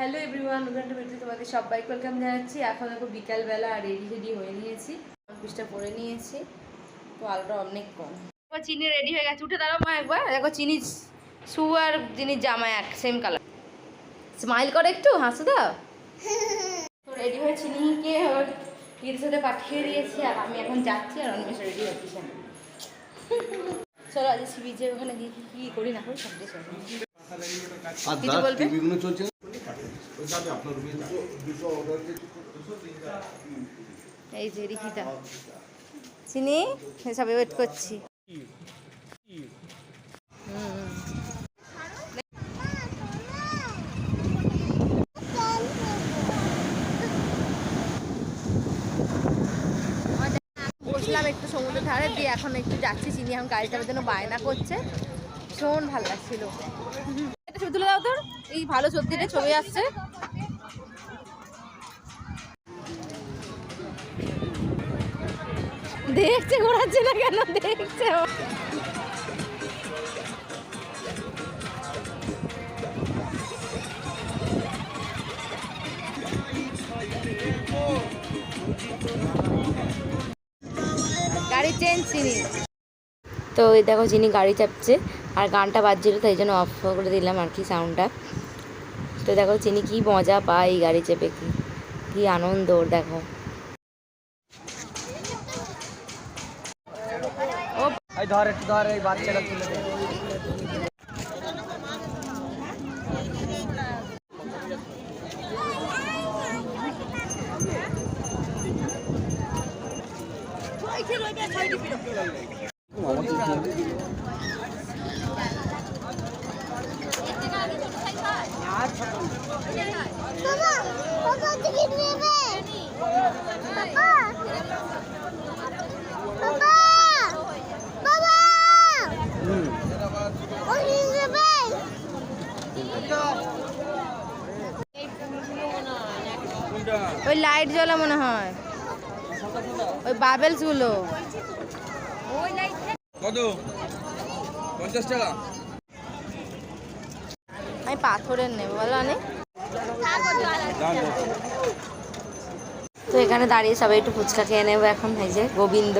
Hello everyone একটা video তোমাদের সবাইকে ওয়েলকাম জানাচ্ছি। এখন দেখো বিকালবেলা আর রেডি রেডি হয়ে নিয়েছি। পিসটা পরে নিয়েছি। তো আলোটা অনেক কম। চিনি রেডি হয়ে গেছে। উঠে দাঁড়াও মা একবার। দেখো চিনি শু আর চিনির জামা এক সেম কালার স্মাইল করে একটু হাসো দাও তো রেডি হয়ে চিনিকে ওর সাথে পাঠিয়ে দিয়েছি আর আমি এখন যাচ্ছি আর অনিমেষ রেডি হচ্ছি চলো আজ সি বিচে ওখানে গিয়ে কি করি না করি সব কিছু বলবে? এই যে রিকিতা চিনি? সবাই ওয়েট করছি। হুম। বসলাম একটু সমুদ্রের ধারে দিয়ে এখন একটু যাচ্ছি। চিনি এখন গাড়ি চালার জন্য বায়না করছে। ভীষণ ভালো লাগছিল। ছবি তুলে দাও তোর। এই ভালো সত্যিটা ছবি আসছে। দেখছে, ঘোরাচ্ছে না কেন? দেখছে। গাড়ি চেঞ্জ চিনি। তো এই দেখো, যিনি গাড়ি চাপছে আর গানটা বাজছিল তাই জন্য অফ করে দিলাম আর কি সাউন্ডটা তো দেখো চিনি কি মজা পায় এই গাড়ি চেপে কি কি আনন্দ ওর দেখো। ধর একটু ধর এই বাচ্চাটা তুলে দে। ওই লাইট জ্বলা মনে হয়। ওই বাবেলসগুলো। কত? পঞ্চাশ টাকা? আমি পাথরের নেব, বলো অনেক তো এখানে দাঁড়িয়ে সবাই একটু ফুচকা খেয়ে নেব এখন, এই যে গোবিন্দ।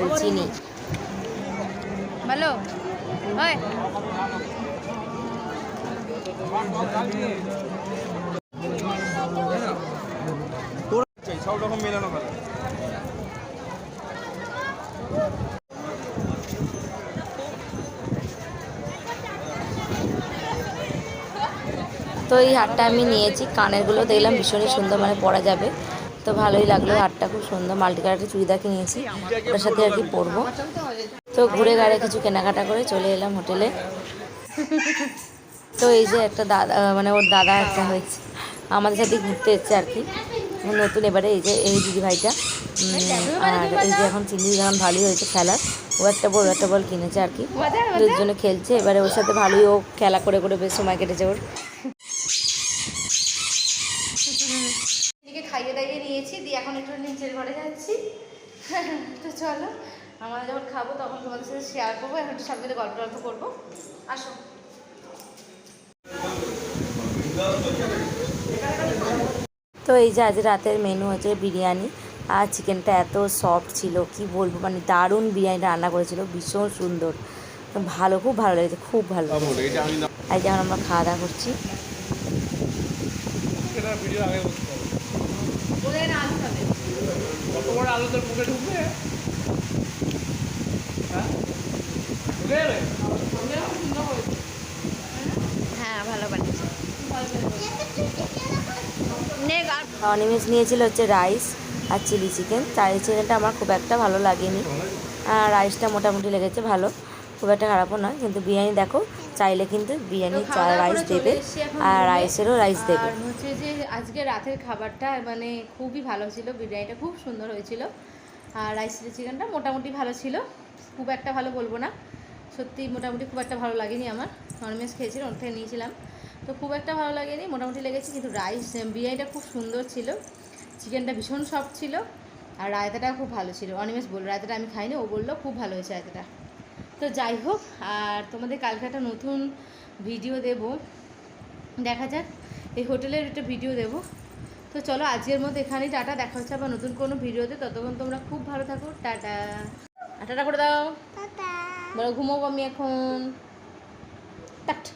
ওই চিনি। ওই। সব রকম মেলানো ভালো। তো এই হারটা আমি নিয়েছি। কানেরগুলো দেখলাম ভীষণই সুন্দর মানে পরা যাবে। তো ভালোই লাগল হারটা, খুব সুন্দর। মাল্টি কালারের চুড়িদার কিনেছি ওটার সাথে আর কি পরবো। তো ঘুরে গাড়ে কিছু কেনাকাটা করে চলে এলাম হোটেলে। তো এই যে একটা দাদা মানে ওর দাদা একটা হয়েছে। আমাদের সাথে ঘুরতে এসছে আর কি। নতুন এবারে এই যে, এই দিদি ভাইটা আর এই যে এখন চিনি যখন ভালোই হয়েছে খেলার, ও একটা বড় একটা বল কিনেছে আর কি। দুজনে খেলছে, এবারে ওর সাথে ভালোই ও খেলা করে করে বেশ সময় কেটেছে ওর এদিকে খাইয়ে দাইয়ে নিয়েছি দিয়ে এখন একটু নিচের ঘরে যাচ্ছি তো চলো আমরা যখন খাব তখন তোমাদের সাথে শেয়ার করব এখন একটু সাথে গল্প গল্প করব। আসো। তো এই যে আজ রাতের মেনু হচ্ছে বিরিয়ানি আর চিকেনটা এত সফট ছিল কি বলব? মানে দারুণ বিরিয়ানি রান্না করেছিল ভীষণ সুন্দর। ভালো খুব ভালো লেগেছে খুব ভালো আর যখন আমরা খাওয়া দাওয়া করছি। ভিডিও আগে আলু তোর মুখে ঢুকবে? হ্যাঁ? হ্যাঁ ভালো বানিয়েছে। অনিমেষ নিয়েছিল হচ্ছে রাইস আর চিলি চিকেন। চাইলি চিকেনটা আমার খুব একটা ভালো লাগেনি। আর রাইসটা মোটামুটি লেগেছে ভালো। খুব একটা খারাপও নয় কিন্তু বিরিয়ানি দেখো চাইলে কিন্তু বিরিয়ানি রাইস দেবে। আর রাইসেরও রাইস দেবে। আর হচ্ছে যে আজকে রাতের খাবারটা মানে খুবই ভালো ছিল। বিরিয়ানিটা খুব সুন্দর হয়েছিল। আর রাইস চিকেনটা মোটামুটি ভালো ছিল। খুব একটা ভালো বলব না। সত্যি মোটামুটি খুব একটা ভালো লাগেনি আমার। ননভেজ খেয়েছিলাম ওর থেকে নিয়েছিলাম। তো খুব একটা ভালো লাগেনি মোটামুটি লেগেছে। কিন্তু রাইস বিরিয়ানিটা খুব সুন্দর ছিল। চিকেনটা ভীষণ সফট ছিল। আর রায়তাটা খুব ভালো ছিল। অনিমেষ বলল রায়তাটা আমি খাইনি। ও বলল খুব ভালো হয়েছে রায়তাটা। তো যাই হোক আর তোমাদের কালকে একটা নতুন ভিডিও দেব। দেখা যাক এই হোটেলের একটা ভিডিও দেব। তো চলো আজকের মতো এখানেই টাটা। দেখা হচ্ছে আবার নতুন কোনো ভিডিওতে। ততক্ষণ তোমরা খুব ভালো থাকো। টাটা। টাটা করে দাও। বলো ঘুমোবো আমি এখন। টাটা।